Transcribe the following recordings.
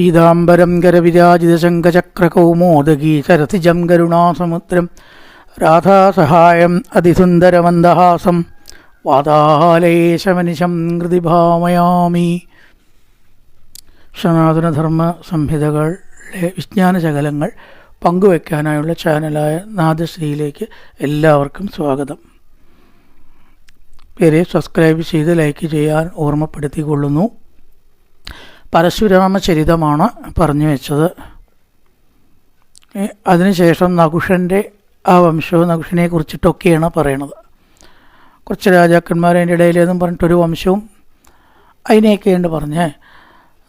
പീതാംബരം കരവിരാജിതശങ്കചക്രകൗമോദഗീ സരസിജം കരുണാസമുദ്രം രാധാസഹായം അതിസുന്ദരമന്ദഹാസം. വാതാലയേശമനിശം കൃതിഭാമയാമി. സനാതനധർമ്മ സംഹിതകളിലെ വിജ്ഞാനശകലങ്ങൾ പങ്കുവയ്ക്കാനായുള്ള ചാനലായ നാദശ്രീയിലേക്ക് എല്ലാവർക്കും സ്വാഗതം. പേരെ സബ്സ്ക്രൈബ് ചെയ്ത് ലൈക്ക് ചെയ്യാൻ ഓർമ്മപ്പെടുത്തിക്കൊള്ളുന്നു. പരശുരാമ ചരിതമാണ് പറഞ്ഞു വെച്ചത്. അതിനുശേഷം നകുഷന്റെ ആ വംശവും നകുഷനെ കുറിച്ചിട്ടൊക്കെയാണ് പറയണത്. കുറച്ച് രാജാക്കന്മാർ അതിന്റെ ഇടയിലേന്നും പറഞ്ഞിട്ടൊരു വംശവും അതിനെയൊക്കെയുണ്ട് പറഞ്ഞ്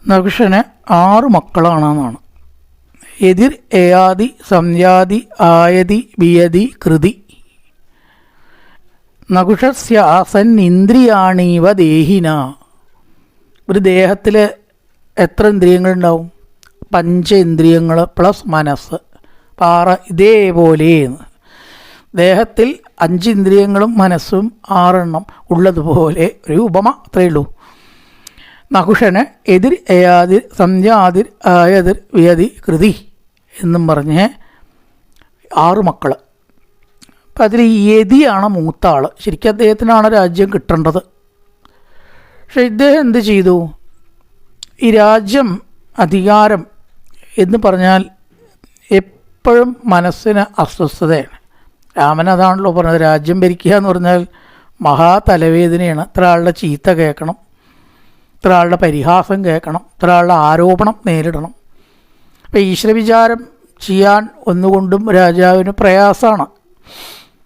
നകുഷന് ആറ് മക്കളാണെന്നാണ്. എതിർ ഏയാതി സംയാതി ആയതി ബിയതി കൃതി. നകുഷസ്യാസൻ ഇന്ദ്രിയാണീവ ദേഹിന. ഒരു ദേഹത്തിൽ എത്ര ഇന്ദ്രിയങ്ങളുണ്ടാവും? പഞ്ചേന്ദ്രിയങ്ങൾ പ്ലസ് മനസ്സ് പാറ ഇതേപോലെ ദേഹത്തിൽ അഞ്ച് ഇന്ദ്രിയങ്ങളും മനസ്സും ആറെണ്ണം ഉള്ളതുപോലെ ഒരു ഉപമ അത്രയേ ഉള്ളൂ. നഹുഷന് എതിർ ഏയാതിർ സംജാതിർ ആയതിർ വ്യതി കൃതി എന്നും പറഞ്ഞ് ആറ് മക്കൾ അപ്പം അതിൽ യതിയാണ് മൂത്ത ആൾ ശരിക്കും അദ്ദേഹത്തിനാണ് രാജ്യം കിട്ടേണ്ടത്. പക്ഷെ ഇദ്ദേഹം എന്ത് ചെയ്തു? ഈ രാജ്യം അധികാരം എന്ന് പറഞ്ഞാൽ എപ്പോഴും മനസ്സിന് അസ്വസ്ഥതയാണ്. രാമൻ അതാണല്ലോ പറഞ്ഞത് രാജ്യം ഭരിക്കുക എന്ന് പറഞ്ഞാൽ മഹാ തലവേദനയാണ് ഇത്ര ആളുടെ ചീത്ത കേൾക്കണം ഇത്ര ആളുടെ പരിഹാസം കേൾക്കണം ഇത്ര ആളുടെ ആരോപണം നേരിടണം. അപ്പോൾ ഈശ്വരവിചാരം ചെയ്യാൻ ഒന്നുകൊണ്ടും രാജാവിന് പ്രയാസമാണ്.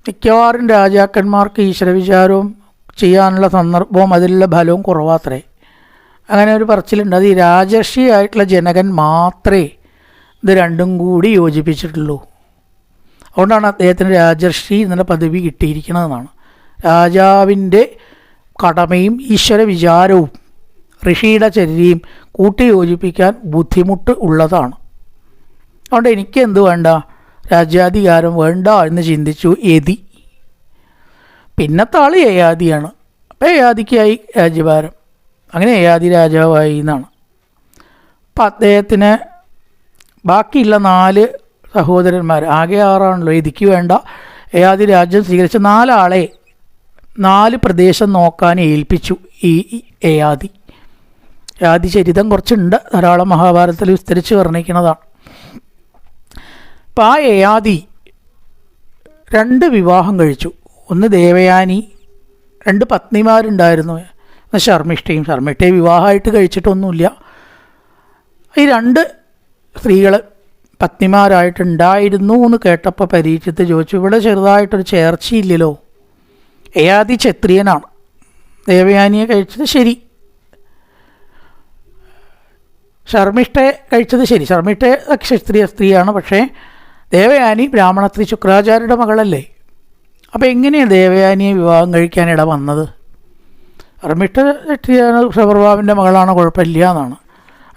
മിക്കവാറും രാജാക്കന്മാർക്ക് ഈശ്വരവിചാരവും ചെയ്യാനുള്ള സന്ദർഭവും അതിലുള്ള ഫലവും കുറവാത്രേ. അങ്ങനെ ഒരു പറച്ചിലുണ്ട്. അത് ഈ രാജർഷിയായിട്ടുള്ള ജനകൻ മാത്രമേ ഇത് രണ്ടും കൂടി യോജിപ്പിച്ചിട്ടുള്ളൂ. അതുകൊണ്ടാണ് അദ്ദേഹത്തിന് രാജർഷി എന്നുള്ള പദവി കിട്ടിയിരിക്കുന്നതെന്നാണ്. രാജാവിന്റെ കടമയും ഈശ്വര വിചാരവും ഋഷിയുടെ ചരിയും കൂട്ടി യോജിപ്പിക്കാൻ ബുദ്ധിമുട്ട് ഉള്ളതാണ്. അതുകൊണ്ട് എനിക്ക് എന്ത് വേണ്ട? രാജ്യാധികാരം വേണ്ട എന്ന് ചിന്തിച്ചു യതി. പിന്നത്തെ ആൾ യയാദിയാണ് അപ്പോൾ യയാദിക്കായി രാജ്യഭാരം. അങ്ങനെ യയാതി രാജാവായി എന്നാണ്. അപ്പം അദ്ദേഹത്തിന് ബാക്കിയുള്ള നാല് സഹോദരന്മാർ ആകെ ആറാണല്ലോ ഇതിക്ക് വേണ്ട യയാതി രാജ്യം സ്വീകരിച്ച നാലാളെ നാല് പ്രദേശം നോക്കാൻ ഏൽപ്പിച്ചു ഈ യയാതി യയാതി ചരിതം കുറച്ചുണ്ട് ധാരാളം മഹാഭാരതത്തിൽ വിസ്തരിച്ച് വർണിക്കുന്നതാണ്. അപ്പം ആ യയാതി രണ്ട് വിവാഹം കഴിച്ചു. ഒന്ന് ദേവയാനി രണ്ട് പത്നിമാരുണ്ടായിരുന്നു. ശർമ്മിഷ്ഠയും ശർമ്മിഷ്ഠയെ വിവാഹമായിട്ട് കഴിച്ചിട്ടൊന്നുമില്ല. ഈ രണ്ട് സ്ത്രീകൾ പത്നിമാരായിട്ടുണ്ടായിരുന്നു എന്ന് കേട്ടപ്പോൾ പരീക്ഷത്ത് ചോദിച്ചു ഇവിടെ ചെറുതായിട്ടൊരു ചേർച്ചയില്ലല്ലോ. ഏയാതി ക്ഷത്രിയനാണ്. ദേവയാനിയെ കഴിച്ചത് ശരി. ശർമ്മിഷ്ഠയെ കഴിച്ചത് ശരി. ശർമ്മിഷ്ഠ ക്ഷത്രിയ സ്ത്രീയാണ് പക്ഷേ ദേവയാനി ബ്രാഹ്മണ സ്ത്രീ ശുക്രാചാര്യയുടെ മകളല്ലേ. അപ്പോൾ എങ്ങനെയാണ് ദേവയാനിയെ വിവാഹം കഴിക്കാനിട വന്നത് ശർമ്മിഷ്ഠ ചെട്ടിയാണ് ഷബർബാബിന്റെ മകളാണ് കുഴപ്പമില്ല എന്നാണ്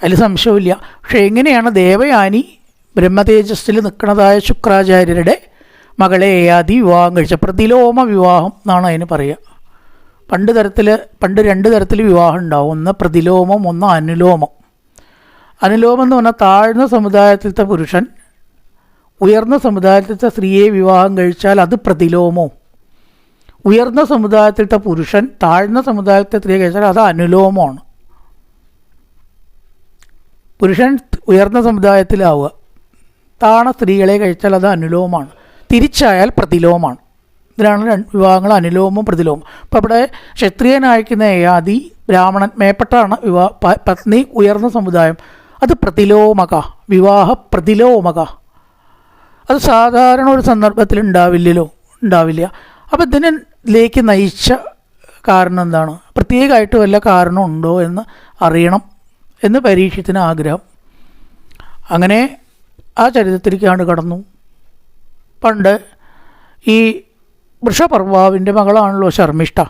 അതിൽ സംശയമില്ല പക്ഷേ എങ്ങനെയാണ് ദേവയാനി ബ്രഹ്മതേജസ്സിൽ നിൽക്കുന്നതായ ശുക്രാചാര്യരുടെ മകളെ ഏയാതി വിവാഹം കഴിച്ച പ്രതിലോമ വിവാഹം എന്നാണ് അതിന് പറയുക. പണ്ട് തരത്തിൽ പണ്ട് രണ്ട് തരത്തിൽ വിവാഹം ഉണ്ടാവും. ഒന്ന് പ്രതിലോമം ഒന്ന് അനുലോമം. അനുലോമം എന്ന് പറഞ്ഞാൽ താഴ്ന്ന സമുദായത്തിലത്തെ പുരുഷൻ ഉയർന്ന സമുദായത്തിലത്തെ സ്ത്രീയെ വിവാഹം കഴിച്ചാൽ അത് പ്രതിലോമവും. ഉയർന്ന സമുദായത്തിലത്തെ പുരുഷൻ താഴ്ന്ന സമുദായത്തിലെ സ്ത്രീയെ കഴിച്ചാൽ അത് അനുലോമമാണ്. പുരുഷൻ ഉയർന്ന സമുദായത്തിലാവുക താണ സ്ത്രീകളെ കഴിച്ചാൽ അത് അനുലോമമാണ്. തിരിച്ചായാൽ പ്രതിലോമമാണ്. രണ്ട് വിവാഹങ്ങൾ അനുലോമവും പ്രതിലോമം അപ്പോൾ അവിടെ ക്ഷത്രിയനായിക്കുന്ന ഏയാതി ബ്രാഹ്മണൻ മേപ്പെട്ടാണ് വിവാഹ പത്നി ഉയർന്ന സമുദായം. അത് പ്രതിലോമക വിവാഹ പ്രതിലോമക. അത് സാധാരണ ഒരു സന്ദർഭത്തിൽ ഉണ്ടാവില്ലല്ലോ ഉണ്ടാവില്ല. അപ്പോൾ ഇതിനിലേക്ക് നയിച്ച കാരണം എന്താണ്? പ്രത്യേകമായിട്ട് വല്ല കാരണം ഉണ്ടോ എന്ന് അറിയണം എന്ന് പരീക്ഷത്തിന് ആഗ്രഹം. അങ്ങനെ ആ ചരിത്രത്തിലേക്കാണ് കടന്നു. പണ്ട് ഈ വൃഷപർവാവിന്റെ മകളാണല്ലോ ശർമ്മിഷ്ഠ.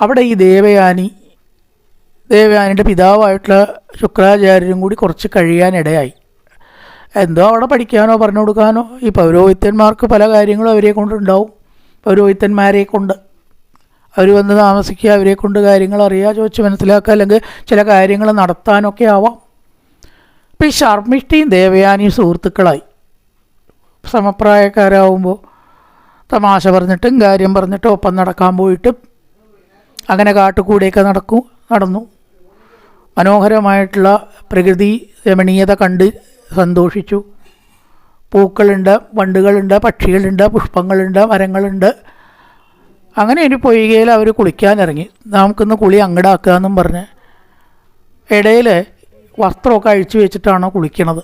അവിടെ ഈ ദേവയാനി ദേവയാനിയുടെ പിതാവായിട്ടുള്ള ശുക്രാചാര്യരും കൂടി കുറച്ച് കഴിയാനിടയായി. എന്തോ അവിടെ പഠിക്കാനോ പറഞ്ഞു കൊടുക്കാനോ ഈ പൗരോഹിത്യന്മാർക്ക് പല കാര്യങ്ങളും അവരെ കൊണ്ടുണ്ടാവും. പൗരോഹിത്യന്മാരെ കൊണ്ട്. അവർ വന്ന് താമസിക്കുക അവരെ കൊണ്ട് കാര്യങ്ങൾ അറിയുക ചോദിച്ച് മനസ്സിലാക്കുക അല്ലെങ്കിൽ ചില കാര്യങ്ങൾ നടത്താനൊക്കെ ആവാം. അപ്പം ഈ ശർമ്മിഷ്ഠയും ദേവയാനിയും സുഹൃത്തുക്കളായി. സമപ്രായക്കാരാവുമ്പോൾ തമാശ പറഞ്ഞിട്ടും കാര്യം പറഞ്ഞിട്ടും ഒപ്പം നടക്കാൻ പോയിട്ടും അങ്ങനെ കാട്ടുകൂടെയൊക്കെ നടക്കും നടന്നു. മനോഹരമായിട്ടുള്ള പ്രകൃതി രമണീയത കണ്ട് സന്തോഷിച്ചു. പൂക്കളുണ്ട് വണ്ടുകളുണ്ട് പക്ഷികളുണ്ട് പുഷ്പങ്ങളുണ്ട് മരങ്ങളുണ്ട്. അങ്ങനെ ഒരു പൊയ്കയിൽ അവർ കുളിക്കാനിറങ്ങി. നമുക്കിന്ന് കുളി അങ്ങടാക്കുക എന്നും പറഞ്ഞ് ഇടയിൽ വസ്ത്രമൊക്കെ അഴിച്ചു വെച്ചിട്ടാണ് കുളിക്കണത്.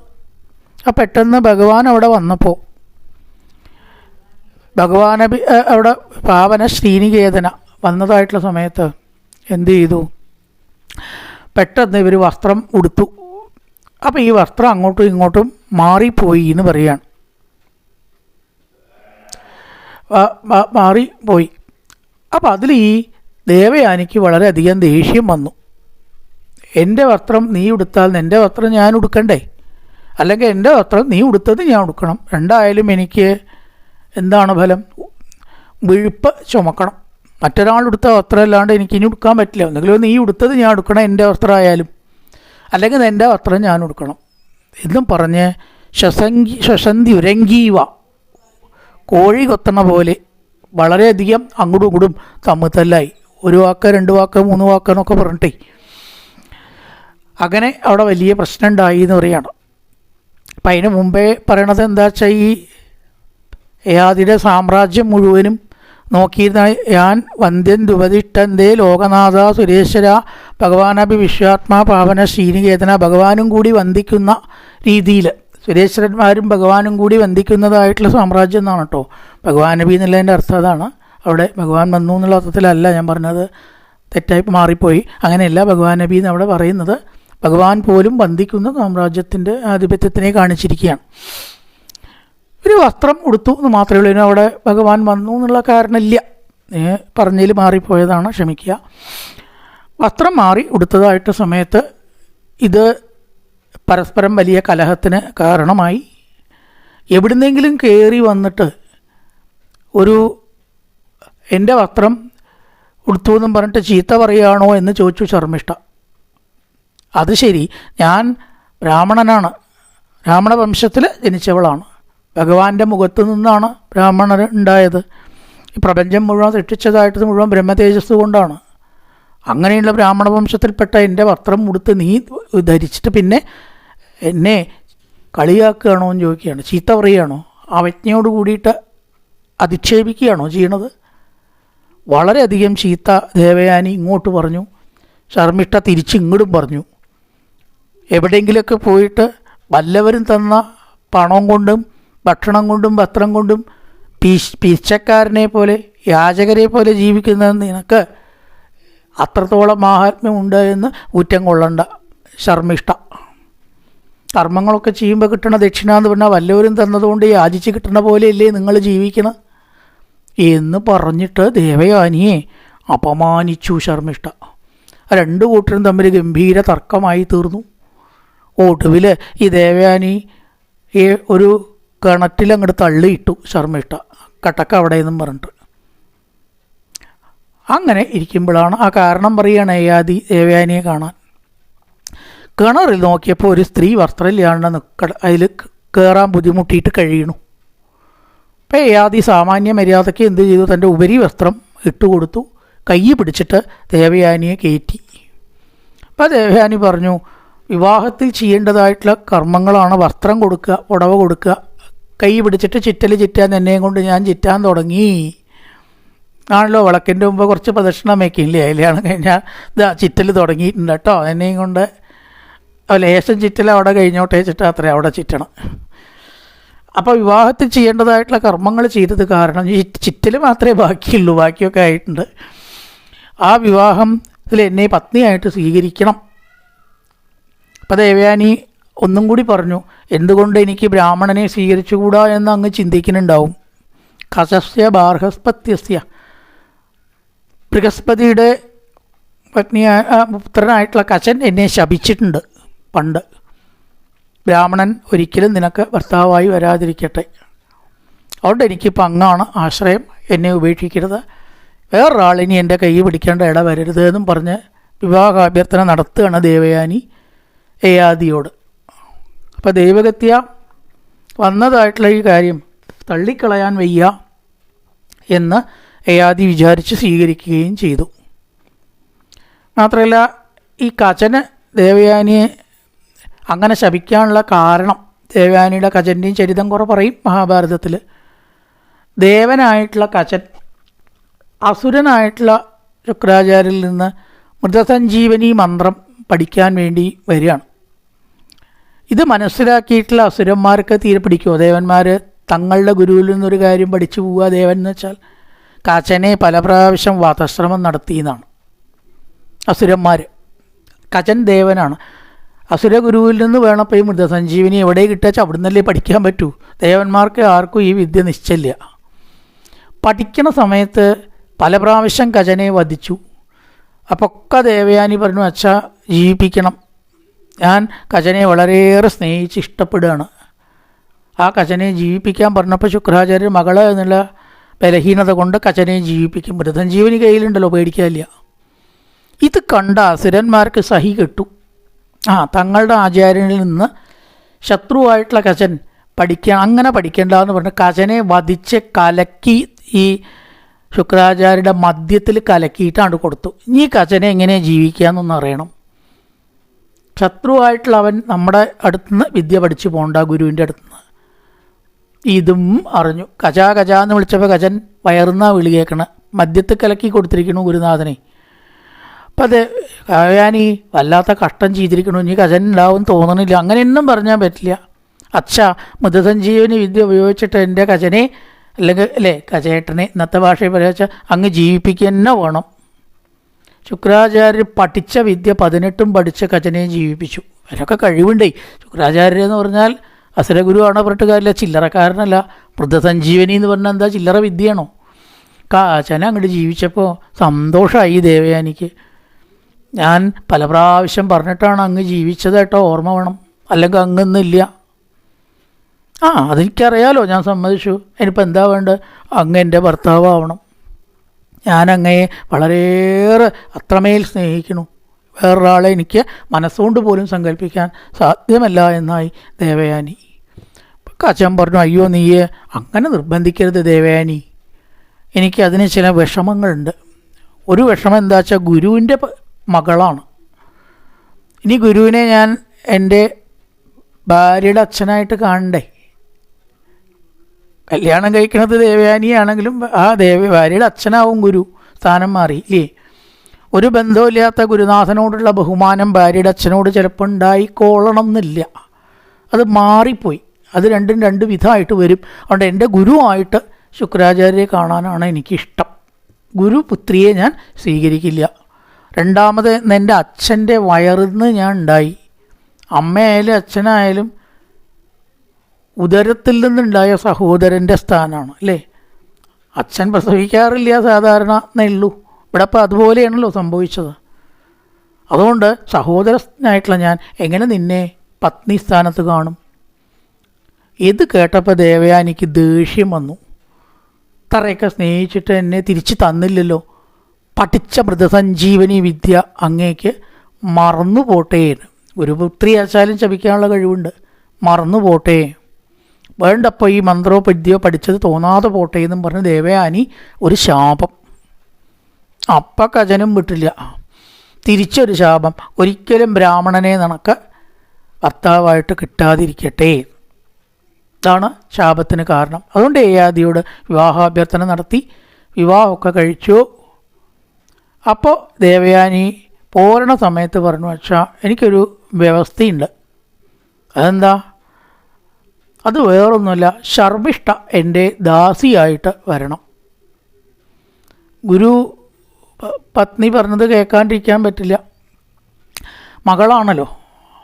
അപ്പം പെട്ടെന്ന് ഭഗവാൻ അവിടെ വന്നപ്പോൾ ഭഗവാന അവിടെ പാവന ശ്രീനികേതന വന്നതായിട്ടുള്ള സമയത്ത് എന്ത് ചെയ്തു? പെട്ടെന്ന് ഇവർ വസ്ത്രം ഉടുത്തു. അപ്പോൾ ഈ വസ്ത്രം അങ്ങോട്ടും ഇങ്ങോട്ടും മാറിപ്പോയി എന്ന് പറയുകയാണ് മാറിപ്പോയി. അപ്പം അതിൽ ഈ ദേവയാനിക്ക് വളരെയധികം ദേഷ്യം വന്നു. എന്റെ വസ്ത്രം നീ ഉടുത്താൽ എന്റെ വസ്ത്രം ഞാൻ ഉടുക്കണ്ടേ? അല്ലെങ്കിൽ എന്റെ വസ്ത്രം നീ ഉടുത്തത് ഞാൻ ഉടുക്കണം. രണ്ടായാലും എനിക്ക് എന്താണ് ഫലം? വിഴുപ്പ് ചുമക്കണം. മറ്റൊരാളുടുത്ത വസ്ത്രം അല്ലാണ്ട് എനിക്ക് ഇനി ഉടുക്കാൻ പറ്റില്ല. ഒന്നെങ്കിലും നീ ഉടുത്തത് ഞാൻ ഉടുക്കണം. എന്റെ വസ്ത്രമായാലും അല്ലെങ്കിൽ എന്റെ വസ്ത്രം ഞാൻ ഉടുക്കണം. എന്നും പറഞ്ഞ് ശ്വസങ്കി ശ്വസന്തി ഉരങ്കീവ. കോഴി കൊത്തണ പോലെ വളരെയധികം അങ്ങോട്ടും ഇങ്ങോട്ടും തമ്മിത്തല്ലായി. ഒരു വാക്ക് രണ്ട് വാക്ക് മൂന്ന് വാക്ക് എന്നൊക്കെ പറഞ്ഞിട്ടേ. അങ്ങനെ അവിടെ വലിയ പ്രശ്നം ഉണ്ടായി എന്ന് പറയുകയാണ് അപ്പം അതിന് മുമ്പേ പറയണത് എന്താ വെച്ചാൽ ഈ യാതിയുടെ സാമ്രാജ്യം മുഴുവനും നോക്കിയിരുന്ന ഞാൻ വന്ധ്യൻ ദുപതിഷ്ടന്തേ ലോകനാഥ സുരേശ്വര ഭഗവാനഭി വിശ്വാത്മാ പാവന ശ്രീനികേതന ഭഗവാനും കൂടി വന്ദിക്കുന്ന രീതിയിൽ സുരേശ്വരന്മാരും ഭഗവാനും കൂടി വന്ദിക്കുന്നതായിട്ടുള്ള സാമ്രാജ്യം എന്നാണ് കേട്ടോ ഭഗവാനബി എന്നുള്ളതിന്റെ അർത്ഥം അതാണ്. അവിടെ ഭഗവാൻ വന്നു എന്നുള്ള അർത്ഥത്തിലല്ല ഞാൻ പറഞ്ഞത്. തെറ്റായി മാറിപ്പോയി. അങ്ങനെയല്ല ഭഗവാൻ നബി എന്ന് അവിടെ പറയുന്നത്. ഭഗവാൻ പോലും വന്ദിക്കുന്ന സാമ്രാജ്യത്തിന്റെ ആധിപത്യത്തിനെ കാണിച്ചിരിക്കുകയാണ്. ഒരു വസ്ത്രം ഉടുത്തു എന്ന് മാത്രമേ ഉള്ളൂ. അവിടെ ഭഗവാൻ വന്നു എന്നുള്ള കാരണമില്ല. പറഞ്ഞതിൽ മാറിപ്പോയതാണ് ക്ഷമിക്കുക. വസ്ത്രം മാറി ഉടുത്തതായിട്ട് സമയത്ത് ഇത് പരസ്പരം വലിയ കലഹത്തിന് കാരണമായി. എവിടുന്നെങ്കിലും കയറി വന്നിട്ട് ഒരു എന്റെ വസ്ത്രം ഉടുത്തു എന്നും പറഞ്ഞിട്ട് ചീത്ത പറയുകയാണോ? എന്ന് ചോദിച്ചു ശർമ്മിഷ്ഠ. അത് ശരി. ഞാൻ ബ്രാഹ്മണനാണ്. ബ്രാഹ്മണ വംശത്തിൽ ജനിച്ചവളാണ്. ഭഗവാന്റെ മുഖത്തു നിന്നാണ് ബ്രാഹ്മണർ ഉണ്ടായത്. ഈ പ്രപഞ്ചം മുഴുവൻ സൃഷ്ടിച്ചതായിട്ട് മുഴുവൻ ബ്രഹ്മതേജസ് കൊണ്ടാണ്. അങ്ങനെയുള്ള ബ്രാഹ്മണ വംശത്തിൽപ്പെട്ട എന്റെ വസ്ത്രം ഉടുത്ത് നീ ധരിച്ചിട്ട് പിന്നെ എന്നെ കളിയാക്കുകയാണോ എന്ന് ചോദിക്കുകയാണ്. ചീത്ത പറയുകയാണോ? അവജ്ഞയോട് കൂടിയിട്ട് അധിക്ഷേപിക്കുകയാണോ ചെയ്യണത്? വളരെയധികം ചീത്ത ദേവയാനി ഇങ്ങോട്ട് പറഞ്ഞു. ശർമ്മിഷ്ഠ തിരിച്ച് ഇങ്ങോട്ടും പറഞ്ഞു. എവിടെയെങ്കിലുമൊക്കെ പോയിട്ട് വല്ലവരും തന്ന പണം കൊണ്ടും ഭക്ഷണം കൊണ്ടും വസ്ത്രം കൊണ്ടും പീശ് പിച്ചക്കാരനെ പോലെ യാചകരെ പോലെ ജീവിക്കുന്ന നിനക്ക് അത്രത്തോളം മാഹാത്മ്യമുണ്ട് എന്ന് ഊറ്റം കൊള്ളണ്ട. ശർമ്മിഷ്ട കർമ്മങ്ങളൊക്കെ ചെയ്യുമ്പോൾ കിട്ടണ ദക്ഷിണ എന്ന് പറഞ്ഞാൽ വല്ലവരും തന്നതുകൊണ്ട് യാചിച്ച് കിട്ടണ പോലെയല്ലേ നിങ്ങൾ ജീവിക്കണം? എന്ന് പറഞ്ഞിട്ട് ദേവയാനിയെ അപമാനിച്ചു ശർമ്മിഷ്ഠ. രണ്ട് കൂട്ടരും തമ്മിൽ ഗംഭീര തർക്കമായി തീർന്നു. ഒടുവിൽ ഈ ദേവയാനി ഒരു കിണറ്റിൽ അങ്ങോട്ട് തള്ളിയിട്ടു ശർമ്മിഷ്ഠ കട്ടക്ക അവിടെ നിന്നും പറഞ്ഞിട്ട്. അങ്ങനെ ഇരിക്കുമ്പോഴാണ് ആ കാരണം പറയുകയാണ് ഏയാദി ദേവയാനിയെ കാണാൻ. കിണറിൽ നോക്കിയപ്പോൾ ഒരു സ്ത്രീ വസ്ത്രമില്ലാണ്ട് നിൽക്ക അതിൽ കയറാൻ ബുദ്ധിമുട്ടിയിട്ട് കഴിയണു. അപ്പം ഏയാദി സാമാന്യ മര്യാദയ്ക്ക് എന്ത് ചെയ്തു? തന്റെ ഉപരി വസ്ത്രം ഇട്ടുകൊടുത്തു കൈ പിടിച്ചിട്ട് ദേവയാനിയെ കയറ്റി. അപ്പോൾ ദേവയാനി പറഞ്ഞു വിവാഹത്തിൽ ചെയ്യേണ്ടതായിട്ടുള്ള കർമ്മങ്ങളാണ് വസ്ത്രം കൊടുക്കുക ഉടവ കൊടുക്കുക കൈ പിടിച്ചിട്ട് ചിറ്റൽ ചിറ്റാൻ എന്നെയും കൊണ്ട് ഞാൻ ചിറ്റാൻ തുടങ്ങി. ആണല്ലോ വിളക്കിന്റെ മുമ്പ് കുറച്ച് പ്രദക്ഷിണം വയ്ക്കില്ലേ അതിലാണ് കഴിഞ്ഞാൽ ഇതാ ചിറ്റൽ തുടങ്ങിയിട്ടുണ്ട് കേട്ടോ. എന്നെയും കൊണ്ട് ലേശം ചിറ്റൽ അവിടെ കഴിഞ്ഞോട്ടെ വെച്ചിട്ട് അത്ര അവിടെ ചിറ്റണം. അപ്പോൾ വിവാഹത്തിൽ ചെയ്യേണ്ടതായിട്ടുള്ള കർമ്മങ്ങൾ ചെയ്തത് കാരണം ഈ ചിറ്റൽ മാത്രമേ ബാക്കിയുള്ളൂ ബാക്കിയൊക്കെ ആയിട്ടുണ്ട്. ആ വിവാഹം ഇതിൽ എന്നെ പത്നിയായിട്ട് സ്വീകരിക്കണം. അപ്പോൾ ദേവയാനി ഒന്നും കൂടി പറഞ്ഞു എന്തുകൊണ്ട് എനിക്ക് ബ്രാഹ്മണനെ സ്വീകരിച്ചുകൂടാ എന്ന് അങ്ങ് ചിന്തിക്കുന്നുണ്ടാവും? കസസ്യ ബാർഹസ്പത്യസ്യ. ബൃഹസ്പതിയുടെ പത്നിയായ പുത്രനായിട്ടുള്ള കശൻ എന്നെ ശപിച്ചിട്ടുണ്ട് പണ്ട്. ബ്രാഹ്മണൻ ഒരിക്കലും നിനക്ക് ഭർത്താവായി വരാതിരിക്കട്ടെ. അതുകൊണ്ട് എനിക്കിപ്പോൾ അങ്ങാണ് ആശ്രയം. എന്നെ ഉപേക്ഷിക്കരുത്. വേറൊരാളിനി എന്റെ കൈ പിടിക്കേണ്ട ഇട വരരുത് എന്നും പറഞ്ഞ് വിവാഹാഭ്യർത്ഥന നടത്തുകയാണ് ദേവയാനി ഏയാദിയോട്. അപ്പോൾ ദൈവഗത്യ വന്നതായിട്ടുള്ള ഈ കാര്യം തള്ളിക്കളയാൻ വയ്യ എന്ന് യയാതി വിചാരിച്ച് സ്വീകരിക്കുകയും ചെയ്തു. മാത്രമല്ല ഈ കചന് ദേവയാനിയെ അങ്ങനെ ശപിക്കാനുള്ള കാരണം ദേവയാനിയുടെ കചന്റെയും ചരിതം കുറെ പറയും മഹാഭാരതത്തിൽ ദേവനായിട്ടുള്ള കചൻ അസുരനായിട്ടുള്ള ശുക്രാചാര്യരിൽ നിന്ന് മൃതസഞ്ജീവനി മന്ത്രം പഠിക്കാൻ വേണ്ടി വരികയാണ്. ഇത് മനസ്സിലാക്കിയിട്ടുള്ള അസുരന്മാർക്ക് തീരെ പിടിക്കുമോ? ദേവന്മാർ തങ്ങളുടെ ഗുരുവിൽ നിന്നൊരു കാര്യം പഠിച്ചു പോവുക ദേവൻ എന്ന് വെച്ചാൽ കാച്ചനെ പല പ്രാവശ്യം വാതശ്രമം നടത്തിയെന്നാണ് അസുരന്മാർ കചൻ ദേവനാണ്. അസുര ഗുരുവിൽ നിന്ന് വേണപ്പോൾ ഈ മൃതസഞ്ജീവിനി എവിടെ കിട്ടുക അവിടെ നിന്നല്ലേ പഠിക്കാൻ പറ്റൂ? ദേവന്മാർക്ക് ആർക്കും ഈ വിദ്യ നിശ്ചയില്ല. പഠിക്കണ സമയത്ത് പല പ്രാവശ്യം കജനെ വധിച്ചു. അപ്പോൾ ഒക്കെ ദേവയാനി പറഞ്ഞു അച്ഛ ജീവിപ്പിക്കണം. ഞാൻ കജനെ വളരെയേറെ സ്നേഹിച്ച് ഇഷ്ടപ്പെടുകയാണ്. ആ കജനെ ജീവിപ്പിക്കാൻ പറഞ്ഞപ്പോൾ ശുക്രാചാര്യ മകൾ എന്നുള്ള ബലഹീനത കൊണ്ട് കജനെ ജീവിപ്പിക്കും. മൃതഞ്ജീവനി കയ്യിലുണ്ടല്ലോ പേടിക്കാനില്ല ഇത് കണ്ട അസുരന്മാർക്ക് സഹി കെട്ടു. ആ തങ്ങളുടെ ആചാര്യനിൽ നിന്ന് ശത്രുവായിട്ടുള്ള കചൻ പഠിക്കാൻ അങ്ങനെ പഠിക്കേണ്ട എന്ന് പറഞ്ഞ് കചനെ വധിച്ച് കലക്കി ഈ ശുക്രാചാര്യയുടെ മദ്യത്തിൽ കലക്കിയിട്ടാണ് കൊടുത്തു. ഇനി കജനെ എങ്ങനെ ജീവിക്കുക അറിയണം. ശത്രുവായിട്ടുള്ള അവൻ നമ്മുടെ അടുത്തുനിന്ന് വിദ്യ പഠിച്ചു പോകണ്ട ഗുരുവിന്റെ അടുത്തുനിന്ന്. ഇതും അറിഞ്ഞു. കജാ കജാ എന്ന് വിളിച്ചപ്പോൾ കജൻ വയറുന്ന വിളി കേൾക്കണ മദ്യത്ത് കലക്കി കൊടുത്തിരിക്കണു ഗുരുനാഥനെ. അപ്പം അത് കാവ്യാനി വല്ലാത്ത കഷ്ടം ചെയ്തിരിക്കണു. ഇനി കജൻ ഉണ്ടാവും തോന്നണില്ല. അങ്ങനെയൊന്നും പറഞ്ഞാൽ പറ്റില്ല. അച്ഛ മൃതസഞ്ജീവനി വിദ്യ ഉപയോഗിച്ചിട്ട് എന്റെ കജനെ അല്ലെങ്കിൽ അല്ലേ കജേട്ടനെ ഇന്നത്തെ ഭാഷയിൽ പറയുക അങ്ങ് ജീവിപ്പിക്കുക തന്നെ വേണം. ശുക്രാചാര്യർ പഠിച്ച വിദ്യ പതിനെട്ടും പഠിച്ച ഖജനയും ജീവിപ്പിച്ചു. അവരൊക്കെ കഴിവുണ്ടേ. ശുക്രാചാര്യർ എന്ന് പറഞ്ഞാൽ അസുരഗുരുവാണ് പറഞ്ഞിട്ട് കാര്യമില്ല ചില്ലറക്കാരനല്ല. മൃതസഞ്ജീവനി എന്ന് പറഞ്ഞാൽ എന്താ? ചില്ലറ വിദ്യയാണോ? കാച്ചന അങ്ങോട്ട് ജീവിച്ചപ്പോൾ സന്തോഷമായി ദേവയാനിക്ക്. ഞാൻ പല പ്രാവശ്യം പറഞ്ഞിട്ടാണ് അങ്ങ് ജീവിച്ചതായിട്ടോ ഓർമ്മ വേണം. അല്ലെങ്കിൽ അങ്ങൊന്നുമില്ല. ആ അതെനിക്കറിയാലോ. ഞാൻ സമ്മതിച്ചു. ഇനിയിപ്പോൾ എന്താ വേണ്ടത്? അങ്ങ് എന്റെ ഭർത്താവാവണം. ഞാൻ അങ്ങയെ വളരെയേറെ അത്രമേൽ സ്നേഹിക്കുന്നു. വേറൊരാളെ എനിക്ക് മനസ്സുകൊണ്ട് പോലും സങ്കല്പിക്കാൻ സാധ്യമല്ല എന്നായി ദേവയാനി. കച്ചൻ പറഞ്ഞു അയ്യോ നീയെ അങ്ങനെ നിർബന്ധിക്കരുത് ദേവയാനി. എനിക്കതിന് ചില വിഷമങ്ങളുണ്ട്. ഒരു വിഷമം എന്താ വെച്ചാൽ ഗുരുവിന്റെ മകളാണ്. ഇനി ഗുരുവിനെ ഞാൻ എന്റെ ഭാര്യയുടെ അച്ഛനായിട്ട് കാണണ്ടേ? കല്യാണം കഴിക്കുന്നത് ദേവയാനിയാണെങ്കിലും ആ ദേവി ഭാര്യയുടെ അച്ഛനാവും ഗുരു സ്ഥാനം മാറി ഇല്ലേ? ഒരു ബന്ധമില്ലാത്ത ഗുരുനാഥനോടുള്ള ബഹുമാനം ഭാര്യയുടെ അച്ഛനോട് ചിലപ്പോൾ ഉണ്ടായിക്കോളണം എന്നില്ല അത് മാറിപ്പോയി. അത് രണ്ടും രണ്ട് വിധമായിട്ട് വരും. അതുകൊണ്ട് എന്റെ ഗുരുവായിട്ട് ശുക്രാചാര്യരെ കാണാനാണ് എനിക്കിഷ്ടം. ഗുരു പുത്രിയെ ഞാൻ സ്വീകരിക്കില്ല. രണ്ടാമത് എന്റെ അച്ഛന്റെ വയറിൽ നിന്ന് ഞാൻ ഉണ്ടായി. അമ്മയായാലും അച്ഛനായാലും ഉദരത്തിൽ നിന്നുണ്ടായ സഹോദരന്റെ സ്ഥാനമാണ് അല്ലേ? അച്ഛൻ പ്രസവിക്കാറില്ല സാധാരണ എന്നേ ഉള്ളൂ. ഇവിടെ അപ്പോൾ അതുപോലെയാണല്ലോ സംഭവിച്ചത്. അതുകൊണ്ട് സഹോദരനായിട്ടുള്ള ഞാൻ എങ്ങനെ നിന്നെ പത്നി സ്ഥാനത്ത് കാണും? ഇത് കേട്ടപ്പോൾ ദേവയാനിക്ക് ദേഷ്യം വന്നു. ഇത്രയൊക്കെ സ്നേഹിച്ചിട്ട് എന്നെ തിരിച്ചു തന്നില്ലല്ലോ. പഠിച്ച മൃതസഞ്ജീവനി വിദ്യ അങ്ങേക്ക് മറന്നു പോട്ടേ ഗുരുപുത്രി ആച്ചാലും ശപിക്കാനുള്ള കഴിവുണ്ട്. മറന്നു പോട്ടേ വേണ്ടപ്പോൾ ഈ മന്ത്രോ പദ്യോ പഠിച്ചത് തോന്നാതെ പോട്ടെ എന്നും പറഞ്ഞ് ദേവയാനി ഒരു ശാപം. അപ്പ കജനും വിട്ടില്ല. തിരിച്ചൊരു ശാപം. ഒരിക്കലും ബ്രാഹ്മണനെ നിനക്ക് ഭർത്താവായിട്ട് കിട്ടാതിരിക്കട്ടെ. ഇതാണ് ശാപത്തിന് കാരണം. അതുകൊണ്ട് ഏയാദിയോട് വിവാഹാഭ്യർത്ഥന നടത്തി വിവാഹമൊക്കെ കഴിച്ചു. അപ്പോൾ ദേവയാനി പോരണ സമയത്ത് പറഞ്ഞു അച്ഛാ എനിക്കൊരു വ്യവസ്ഥയുണ്ട്. അതെന്താ? അത് വേറൊന്നുമല്ല ശർമ്മിഷ്ഠ എന്റെ ദാസിയായിട്ട് വരണം. ഗുരു പത്നി പറഞ്ഞത് കേൾക്കാണ്ടിരിക്കാൻ പറ്റില്ല. മകളാണല്ലോ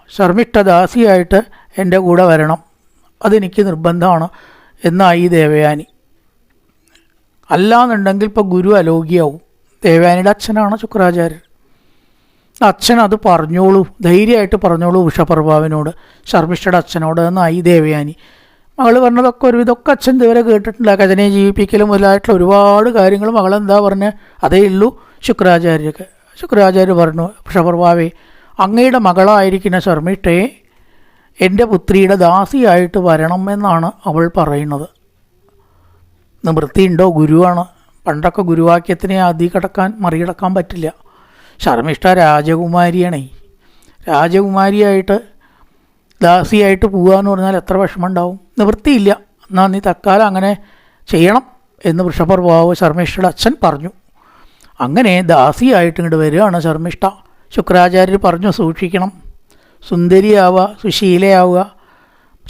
ശർമ്മിഷ്ഠ ദാസിയായിട്ട് എന്റെ കൂടെ വരണം. അതെനിക്ക് നിർബന്ധമാണ് എന്നായി ദേവയാനി. അല്ലാന്നുണ്ടെങ്കിൽ ഇപ്പോൾ ഗുരു അലോകിയാവും. ദേവയാനിയുടെ അച്ഛനാണ് ശുക്രാചാര്യർ. അച്ഛൻ അത് പറഞ്ഞോളൂ. ധൈര്യമായിട്ട് പറഞ്ഞോളൂ ഉഷപ്രഭാവിനോട്. ശർമ്മിഷ്ഠയുടെ അച്ഛനോട് എന്നായി ദേവയാനി. മകൾ പറഞ്ഞതൊക്കെ ഒരു ഇതൊക്കെ അച്ഛൻ ഇതുവരെ കേട്ടിട്ടില്ല. കഥനെ ജീവിപ്പിക്കലും മുതലായിട്ടുള്ള ഒരുപാട് കാര്യങ്ങൾ മകളെന്താ പറഞ്ഞ്? അതേ ഉള്ളൂ. ശുക്രാചാര്യക്ക് ശുക്രാചാര്യ പറഞ്ഞു വിഷപ്രഭാവേ അങ്ങയുടെ മകളായിരിക്കുന്ന ശർമ്മിഷ്ഠയെ എന്റെ പുത്രിയുടെ ദാസിയായിട്ട് വരണം എന്നാണ് അവൾ പറയുന്നത്. നിവൃത്തിയുണ്ടോ? ഗുരുവാണ്. പണ്ടൊക്കെ ഗുരുവാക്യത്തിനെ അതി കടക്കാൻ മറികടക്കാൻ പറ്റില്ല. ശർമ്മിഷ്ഠ രാജകുമാരിയാണേ. രാജകുമാരിയായിട്ട് ദാസിയായിട്ട് പോകാന്ന് പറഞ്ഞാൽ എത്ര വിഷമം ഉണ്ടാവും നിവൃത്തിയില്ല. എന്നാൽ നീ തക്കാലം അങ്ങനെ ചെയ്യണം എന്ന് വൃഷഭർവാവ് ശർമ്മിഷ്ഠയുടെ അച്ഛൻ പറഞ്ഞു. അങ്ങനെ ദാസിയായിട്ട് ഇങ്ങോട്ട് വരികയാണ് ശർമ്മിഷ്ഠ. ശുക്രാചാര്യർ പറഞ്ഞു സൂക്ഷിക്കണം. സുന്ദരിയാവുക സുശീലയാവുക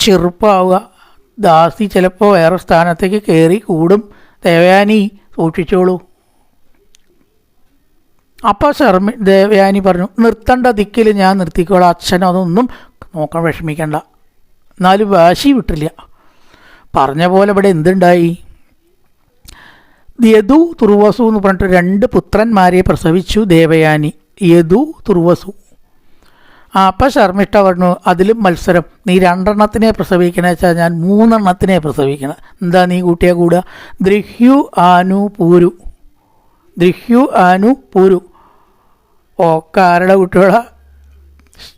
ചെറുപ്പാവുക. ദാസി ചിലപ്പോൾ വേറെ സ്ഥാനത്തേക്ക് കയറി കൂടും. ദേവയാനി സൂക്ഷിച്ചോളൂ. അപ്പോൾ ശർമ്മി ദേവയാനി പറഞ്ഞു നിർത്തേണ്ട ദിക്കിൽ ഞാൻ നിർത്തിക്കോളാം അച്ഛൻ അതൊന്നും നോക്കാൻ വിഷമിക്കണ്ട. എന്നാലും വാശി വിട്ടില്ല. പറഞ്ഞ പോലെ ഇവിടെ എന്തുണ്ടായി? യദു തുർവസു എന്ന് പറഞ്ഞിട്ട് രണ്ട് പുത്രന്മാരെ പ്രസവിച്ചു ദേവയാനി. യദു തുർവസു ആ അപ്പം ശർമ്മിഷ്ഠ പറഞ്ഞു അതിലും മത്സരം. നീ രണ്ടെണ്ണത്തിനെ പ്രസവിക്കണേ വെച്ചാൽ ഞാൻ മൂന്നെണ്ണത്തിനെ പ്രസവിക്കണം. എന്താ നീ കൂട്ടിയാൽ കൂടുക? ദ്രിഹ്യു ആനു പൂരു. ദ്രിഹ്യു ആനു പൂരു. ഒക്കെ കുട്ടികളാ.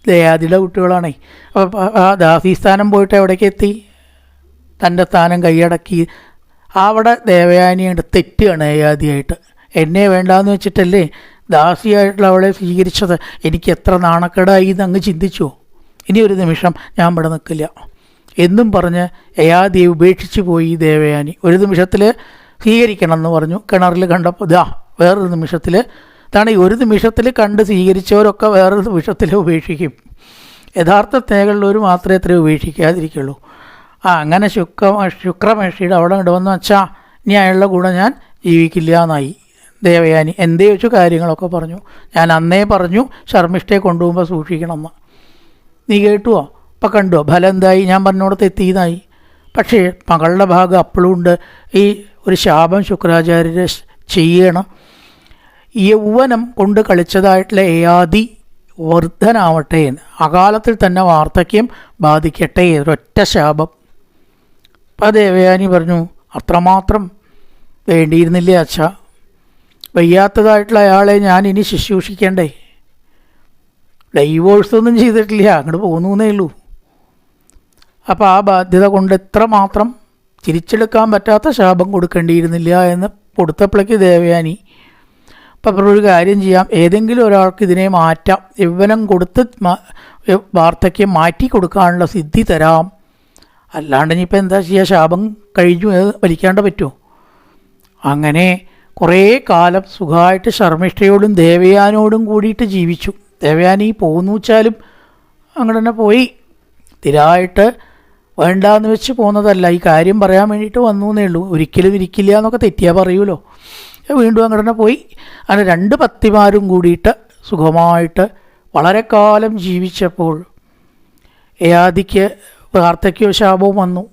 ദയാദിയുടെ കുട്ടികളാണേ. അപ്പോൾ ആ ദാസീസ്ഥാനം പോയിട്ട് എവിടേക്ക് എത്തി? തന്റെ സ്ഥാനം കൈയടക്കി. അവിടെ ദേവയാനിയുണ്ട്. തെറ്റുകയാണ് ഏയാദിയായിട്ട് എന്നെ വേണ്ടാന്ന് വെച്ചിട്ടല്ലേ ദാസിയായിട്ടുള്ള അവളെ സ്വീകരിച്ചത്. എനിക്ക് എത്ര നാണക്കേടായി എന്ന് അങ്ങ് ചിന്തിച്ചു. ഇനി ഒരു നിമിഷം ഞാൻ ഇവിടെ നിൽക്കില്ല. എന്നും പറഞ്ഞ് യയാദിയെ ഉപേക്ഷിച്ച് പോയി ദേവയാനി. ഒരു നിമിഷത്തിൽ സ്വീകരിക്കണം എന്ന് പറഞ്ഞു. കിണറിൽ കണ്ടപ്പോൾ ഇതാ വേറൊരു നിമിഷത്തിൽ ഇതാണ് ഈ ഒരു നിമിഷത്തിൽ കണ്ട് സ്വീകരിച്ചവരൊക്കെ വേറൊരു നിമിഷത്തിൽ ഉപേക്ഷിക്കും. യഥാർത്ഥ സ്നേഹമുള്ളവർ മാത്രമേ ഇത്രയും ഉപേക്ഷിക്കാതിരിക്കുള്ളൂ. ആ അങ്ങനെ ശുക്ര ശുക്രമേഷിയുടെ അവിടെ ഇങ്ങോട്ട് വന്നു വെച്ചാൽ ഇനി അയാളുടെ കൂടെ ഞാൻ ജീവിക്കില്ല എന്നായി ദേവയാനി എന്തേ വെച്ചു കാര്യങ്ങളൊക്കെ പറഞ്ഞു. ഞാൻ അന്നേ പറഞ്ഞു ശർമ്മിഷ്ഠയെ കൊണ്ടുപോകുമ്പോൾ സൂക്ഷിക്കണമെന്ന്. നീ കേട്ടുവോ? അപ്പം കണ്ടുവോ ഫലം എന്തായി? ഞാൻ പറഞ്ഞോടത്ത് എത്തിയതായി. പക്ഷേ മകളുടെ ഭാഗം അപ്പോഴും ഉണ്ട്. ഈ ഒരു ശാപം ശുക്രാചാര്യരെ ചെയ്യണം. യൗവനം കൊണ്ട് കളിച്ചതായിട്ടുള്ള ഏയാദി വർദ്ധനാവട്ടെ എന്ന്. അകാലത്തിൽ തന്നെ വാർദ്ധക്യം ബാധിക്കട്ടെ ഒരൊറ്റ ശാപം. അപ്പം ദേവയാനി പറഞ്ഞു അത്രമാത്രം വേണ്ടിയിരുന്നില്ലേ അച്ഛ? വയ്യാത്തതായിട്ടുള്ള അയാളെ ഞാൻ ഇനി ശുശ്രൂഷിക്കണ്ടേ? ഡൈവോഴ്സ് ഒന്നും ചെയ്തിട്ടില്ല അങ്ങോട്ട് പോകുന്നേ ഉള്ളൂ. അപ്പോൾ ആ ബാധ്യത കൊണ്ട് എത്രമാത്രം തിരിച്ചെടുക്കാൻ പറ്റാത്ത ശാപം കൊടുക്കേണ്ടിയിരുന്നില്ല എന്ന് കൊടുത്തപ്പോഴേക്ക് ദേവയാനി അപ്പം ഒരു കാര്യം ചെയ്യാം. ഏതെങ്കിലും ഒരാൾക്ക് ഇതിനെ മാറ്റാം. യൗവനം കൊടുത്ത് വാർദ്ധക്യം മാറ്റി കൊടുക്കാനുള്ള സിദ്ധി തരാം. അല്ലാണ്ട് ഇനിയിപ്പോൾ എന്താ ചെയ്യുക ശാപം കഴിഞ്ഞു വലിക്കാണ്ട് പറ്റുമോ അങ്ങനെ കുറേ കാലം സുഖമായിട്ട് ശർമ്മിഷ്ഠയോടും ദേവയാനോടും കൂടിയിട്ട് ജീവിച്ചു. ദേവയാനി പോകുന്നു വെച്ചാലും അങ്ങനെ തന്നെ പോയി. സ്ഥിരമായിട്ട് വേണ്ടാന്ന് വെച്ച് പോകുന്നതല്ല ഈ കാര്യം പറയാൻ വേണ്ടിയിട്ട് വന്നു എന്നേ ഉള്ളൂ. ഒരിക്കലും ഇരിക്കില്ല എന്നൊക്കെ തെറ്റിയാൽ പറയൂലോ വീണ്ടും അങ്ങോട്ട് പോയി. അങ്ങനെ രണ്ട് പത്തിമാരും കൂടിയിട്ട് സുഖമായിട്ട് വളരെ കാലം ജീവിച്ചപ്പോൾ ഏയാദിക്ക് വാർത്തയ്ക്കോ ശാപവും വന്നു.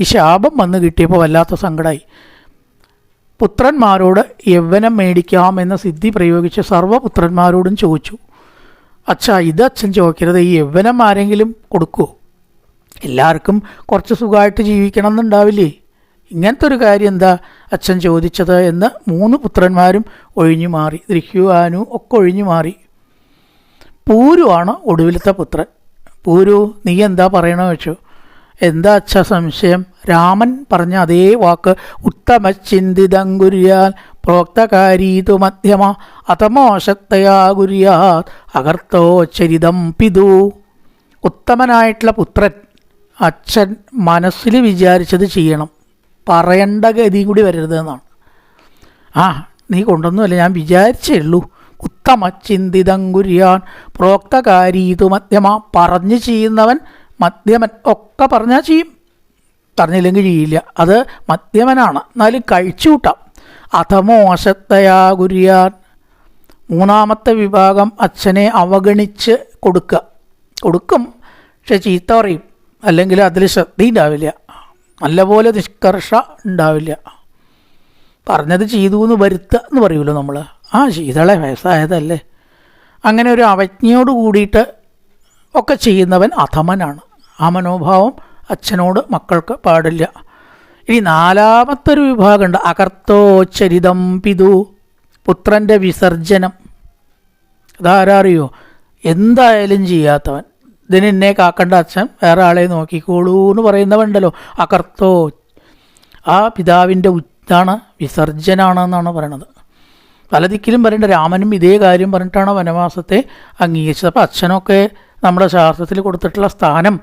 ഈ ശാപം വന്ന് കിട്ടിയപ്പോൾ വല്ലാത്ത സങ്കടമായി പുത്രന്മാരോട് യൗവനം മേടിക്കാം എന്ന സിദ്ധി പ്രയോഗിച്ച് സർവപുത്രന്മാരോടും ചോദിച്ചു. അച്ഛാ ഇത് അച്ഛൻ ചോദിക്കരുത്. ഈ യൗവനം ആരെങ്കിലും കൊടുക്കുമോ എല്ലാവർക്കും കുറച്ച് സുഖമായിട്ട് ജീവിക്കണം എന്നുണ്ടാവില്ലേ ഇങ്ങനത്തെ ഒരു കാര്യം എന്താ? അച്ഛൻ ചോദിച്ചത് എന്ന് മൂന്ന് പുത്രന്മാരും ഒഴിഞ്ഞു മാറി. ദൃഹ്യു ആനു ഒക്കെ ഒഴിഞ്ഞു മാറി. പൂരുവാണ് ഒടുവിലത്തെ പുത്രൻ. പൂരു നീ എന്താ പറയണമെന്ന് വെച്ചു? എന്താ അച്ഛ സംശയം? രാമൻ പറഞ്ഞ അതേ വാക്ക് ഉത്തമ ചിന്തിതങ്കുര്യാൽ പ്രോക്തകാരീതു മധ്യമ അതമോശക്തയാ കുര്യാത് അകർത്തോ ചരിതം പിതു. ഉത്തമനായിട്ടുള്ള പുത്രൻ അച്ഛൻ മനസ്സിൽ വിചാരിച്ചത് ചെയ്യണം. പറയേണ്ട ഗതിയും കൂടി വരരുത് എന്നാണ്. ആ നീ കൊണ്ടൊന്നുമല്ല ഞാൻ വിചാരിച്ചേ ഉള്ളൂ ഉത്തമ ചിന്തിതം കുര്യാൻ പ്രോക്തകാരീതു മധ്യമ പറഞ്ഞു ചെയ്യുന്നവൻ മധ്യമൻ ഒക്കെ പറഞ്ഞാൽ ചെയ്യും. പറഞ്ഞില്ലെങ്കിൽ ചെയ്യില്ല. അത് മധ്യമനാണ്. എന്നാലും കഴിച്ചു കൂട്ടാം. അധമോശത്തയാ കുര്യാൻ. മൂന്നാമത്തെ വിഭാഗം അച്ഛനെ അവഗണിച്ച് കൊടുക്കുക കൊടുക്കും. പക്ഷെ ചീത്ത പറയും. അല്ലെങ്കിൽ അതിൽ ശ്രദ്ധയുണ്ടാവില്ല. നല്ലപോലെ നിഷ്കർഷ ഉണ്ടാവില്ല. പറഞ്ഞത് ചെയ്തു എന്ന് വരുത്തുക എന്ന് പറയുമല്ലോ നമ്മൾ ആ ശീതളെ വയസ്സായതല്ലേ. അങ്ങനെ ഒരു അവജ്ഞയോട് കൂടിയിട്ട് ഒക്കെ ചെയ്യുന്നവൻ അധമനാണ്. ആ മനോഭാവം അച്ഛനോട് മക്കൾക്ക് പാടില്ല. ഇനി നാലാമത്തെ ഒരു വിഭാഗമുണ്ട്. അകർത്തോ ചരിതം പിതു പുത്രന്റെ വിസർജനം അതാരറിയോ എന്തായാലും ചെയ്യാത്തവൻ. ഇതിന് എന്നെ കാക്കണ്ട അച്ഛൻ. വേറെ ആളെ നോക്കിക്കോളൂ എന്ന് പറയുന്നവണ്ടല്ലോ. അകർത്തോ ആ പിതാവിന്റെ ഇതാണ് വിസർജനാണെന്നാണ് പറയണത്. പല ദിക്കിലും പറയേണ്ട രാമനും ഇതേ കാര്യം പറഞ്ഞിട്ടാണ് വനവാസത്തെ അംഗീകരിച്ചത്. അപ്പോൾ അച്ഛനൊക്കെ നമ്മുടെ ശാസ്ത്രത്തിൽ കൊടുത്തിട്ടുള്ള സ്ഥാനം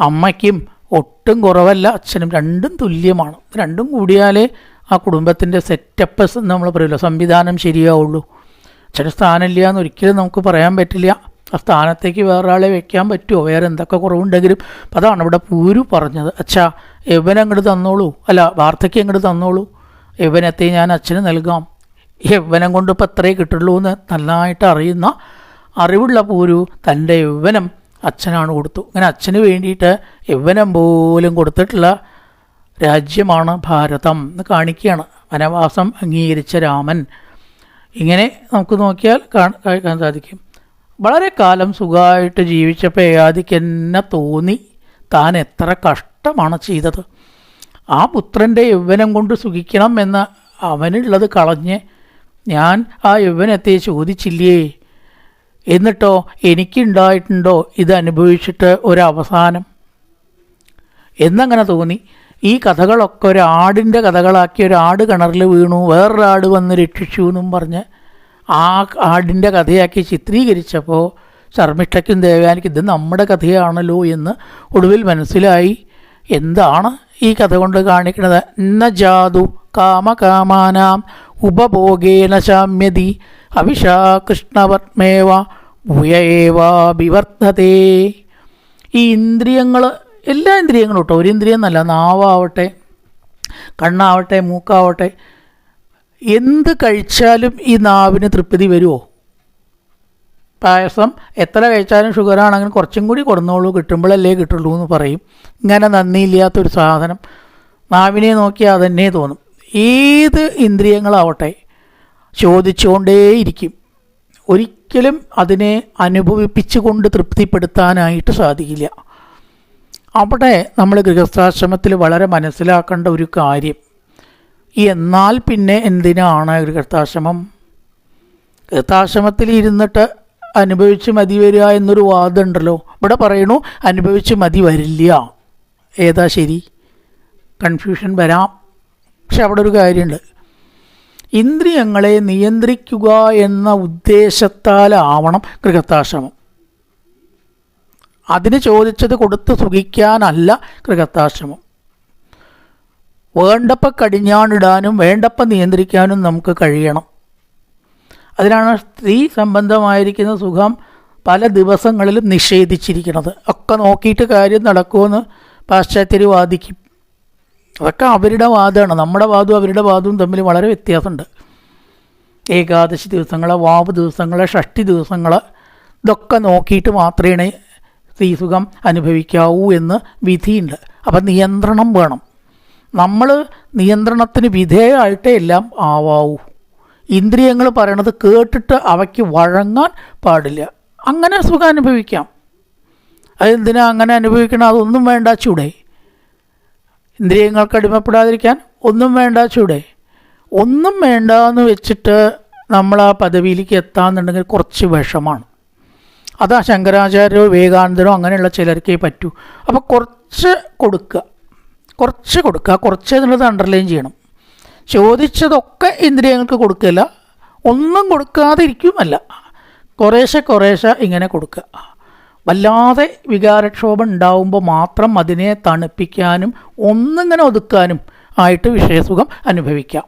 അമ്മയ്ക്കും ഒട്ടും കുറവല്ല അച്ഛനും രണ്ടും തുല്യമാണ്. രണ്ടും കൂടിയാലേ ആ കുടുംബത്തിന്റെ സെറ്റപ്പ് നമ്മൾ പറയുമല്ലോ സംവിധാനം ശരിയാവുള്ളൂ. അച്ഛന് സ്ഥാനമില്ല എന്ന് ഒരിക്കലും നമുക്ക് പറയാൻ പറ്റില്ല. ആ സ്ഥാനത്തേക്ക് വേറൊരാളെ വെക്കാൻ പറ്റുമോ? വേറെ എന്തൊക്കെ കുറവുണ്ടെങ്കിലും അപ്പം അതാണ് ഇവിടെ പൂരു പറഞ്ഞത്. അച്ഛാ യവൻ അങ്ങോട്ട് തന്നോളൂ. അല്ല വാർദ്ധക്യം അങ്ങോട്ട് തന്നോളൂ. യവനത്തെ ഞാൻ അച്ഛന് നൽകാം. യവനം കൊണ്ട് ഇപ്പം അത്രയേ കിട്ടുള്ളൂ എന്ന് നന്നായിട്ട് അറിയുന്ന അറിവുള്ള പൂരു തന്റെ യൗവനം അച്ഛനാണ് കൊടുത്തു. അങ്ങനെ അച്ഛന് വേണ്ടിയിട്ട് യൗവനം പോലും കൊടുത്തിട്ടുള്ള രാജ്യമാണ് ഭാരതം എന്ന് കാണിക്കുകയാണ്. വനവാസം അംഗീകരിച്ച രാമൻ. ഇങ്ങനെ നമുക്ക് നോക്കിയാൽ കാണാൻ സാധിക്കും. വളരെ കാലം സുഖമായിട്ട് ജീവിച്ചപ്പോൾ ഏയാദിക്ക് എന്നെ തോന്നി താൻ എത്ര കഷ്ടമാണ് ചെയ്തത്. ആ പുത്രന്റെ യൗവനം കൊണ്ട് സുഖിക്കണം എന്ന് അവനുള്ളത് കളഞ്ഞ് ഞാൻ ആ യൗവനത്തെ ചോദിച്ചില്ലേ? എന്നിട്ടോ എനിക്കുണ്ടായിട്ടുണ്ടോ ഇത് അനുഭവിച്ചിട്ട് ഒരവസാനം? എന്നങ്ങനെ തോന്നി. ഈ കഥകളൊക്കെ ഒരാടിന്റെ കഥകളാക്കി ഒരാട് കിണറിൽ വീണു വേറൊരാട് വന്ന് രക്ഷിച്ചു എന്നും പറഞ്ഞ് ആ ആടിന്റെ കഥയാക്കി ചിത്രീകരിച്ചപ്പോൾ ശർമ്മിഷ്ഠയ്ക്കും ദേവയാനിക്കും ഇത് നമ്മുടെ കഥയാണല്ലോ എന്ന് ഒടുവിൽ മനസ്സിലായി. എന്താണ് ഈ കഥ കൊണ്ട് കാണിക്കുന്നത്? ന ജാതു കാമകാമാനാം ഉപഭോഗേന ശാമ്യതി അവിഷാ കൃഷ്ണപത്മേവ ഭൂയേവാ വിവർദ്ധതേ ഈ ഇന്ദ്രിയങ്ങൾ എല്ലാ ഇന്ദ്രിയങ്ങളും കേട്ടോ. ഒരു ഇന്ദ്രിയം എന്നല്ല നാവാവട്ടെ കണ്ണാവട്ടെ മൂക്കാവട്ടെ എന്ത് കഴിച്ചാലും ഈ നാവിന് തൃപ്തി വരുമോ പായസം എത്ര കഴിച്ചാലും ഷുഗറാണെങ്കിലും കുറച്ചും കൂടി കൊടുന്നോളൂ കിട്ടുമ്പോഴല്ലേ കിട്ടുള്ളൂ എന്ന് പറയും. ഇങ്ങനെ നന്ദിയില്ലാത്തൊരു സാധനം നാവിനെ നോക്കിയാൽ അതന്നെ തോന്നും. ഏത് ഇന്ദ്രിയങ്ങളാവട്ടെ ചോദിച്ചുകൊണ്ടേയിരിക്കും. ഒരിക്കലും അതിനെ അനുഭവിപ്പിച്ചുകൊണ്ട് തൃപ്തിപ്പെടുത്താനായിട്ട് സാധിക്കില്ല. അവിടെ നമ്മൾ ഗൃഹസ്ഥാശ്രമത്തിൽ വളരെ മനസ്സിലാക്കേണ്ട ഒരു കാര്യം എന്നാൽ പിന്നെ എന്തിനാണ് ഒരു കർത്താശ്രമം? കർത്താശ്രമത്തിൽ ഇരുന്നിട്ട് അനുഭവിച്ച് മതി വരിക എന്നൊരു വാദമുണ്ടല്ലോ. ഇവിടെ പറയണു അനുഭവിച്ച് മതി വരില്ല. ഏതാ ശരി? കൺഫ്യൂഷൻ വരാം. പക്ഷെ അവിടെ ഒരു കാര്യമുണ്ട്. ഇന്ദ്രിയങ്ങളെ നിയന്ത്രിക്കുക എന്ന ഉദ്ദേശത്താലാവണം ഗൃഹത്താശ്രമം അതിന് ചോദിച്ചത് കൊടുത്ത് സുഖിക്കാനല്ല ഗൃഹസ്ഥാശ്രമം വേണ്ടപ്പം കടിഞ്ഞാണിടാനും വേണ്ടപ്പ നിയന്ത്രിക്കാനും നമുക്ക് കഴിയണം. അതിനാണ് സ്ത്രീ സംബന്ധമായിരിക്കുന്ന സുഖം പല ദിവസങ്ങളിലും നിഷേധിച്ചിരിക്കുന്നത്. ഒക്കെ നോക്കിയിട്ട് കാര്യം നടക്കുമെന്ന് പാശ്ചാത്യർ വാദിക്കും. അതൊക്കെ അവരുടെ വാദമാണ്. നമ്മുടെ വാദവും അവരുടെ വാദവും തമ്മിൽ വളരെ വ്യത്യാസമുണ്ട്. ഏകാദശി ദിവസങ്ങളെ വാവ് ദിവസങ്ങളെ ഷഷ്ടി ദിവസങ്ങൾ ഇതൊക്കെ നോക്കിയിട്ട് മാത്രമേ സ്ത്രീസുഖം അനുഭവിക്കാവൂ എന്ന് വിധിയുണ്ട്. അപ്പം നിയന്ത്രണം വേണം. നമ്മൾ നിയന്ത്രണത്തിന് വിധേയമായിട്ടേ എല്ലാം ആവാവൂ. ഇന്ദ്രിയങ്ങൾ പറയണത് കേട്ടിട്ട് അവയ്ക്ക് വഴങ്ങാൻ പാടില്ല. അങ്ങനെ സുഖം അനുഭവിക്കാം അതെന്തിനാ അങ്ങനെ അനുഭവിക്കണം? അതൊന്നും വേണ്ട ചൂടെ. ഇന്ദ്രിയങ്ങൾക്ക് അടിമപ്പെടാതിരിക്കാൻ ഒന്നും വേണ്ട ചൂടെ. ഒന്നും വേണ്ട എന്ന് വെച്ചിട്ട് നമ്മൾ ആ പദവിയിലേക്ക് എത്താന്നുണ്ടെങ്കിൽ കുറച്ച് വിഷമാണ്. അതാ ശങ്കരാചാര്യോ വിവേകാനന്ദനോ അങ്ങനെയുള്ള ചിലർക്കേ പറ്റൂ. അപ്പോൾ കുറച്ച് കൊടുക്കുക. കുറച്ച് കൊടുക്കുക കുറച്ച് എന്നുള്ളത് അണ്ടർലൈൻ ചെയ്യണം. ചോദിച്ചതൊക്കെ ഇന്ദ്രിയങ്ങൾക്ക് കൊടുക്കില്ല ഒന്നും കൊടുക്കാതിരിക്കുമല്ല. കുറേശ്ശെ കുറേശ്ശെ ഇങ്ങനെ കൊടുക്കുക. വല്ലാതെ വികാരക്ഷോഭം ഉണ്ടാവുമ്പോൾ മാത്രം അതിനെ തണുപ്പിക്കാനും ഒന്നിങ്ങനെ ഒതുക്കാനും ആയിട്ട് വിഷയസുഖം അനുഭവിക്കാം.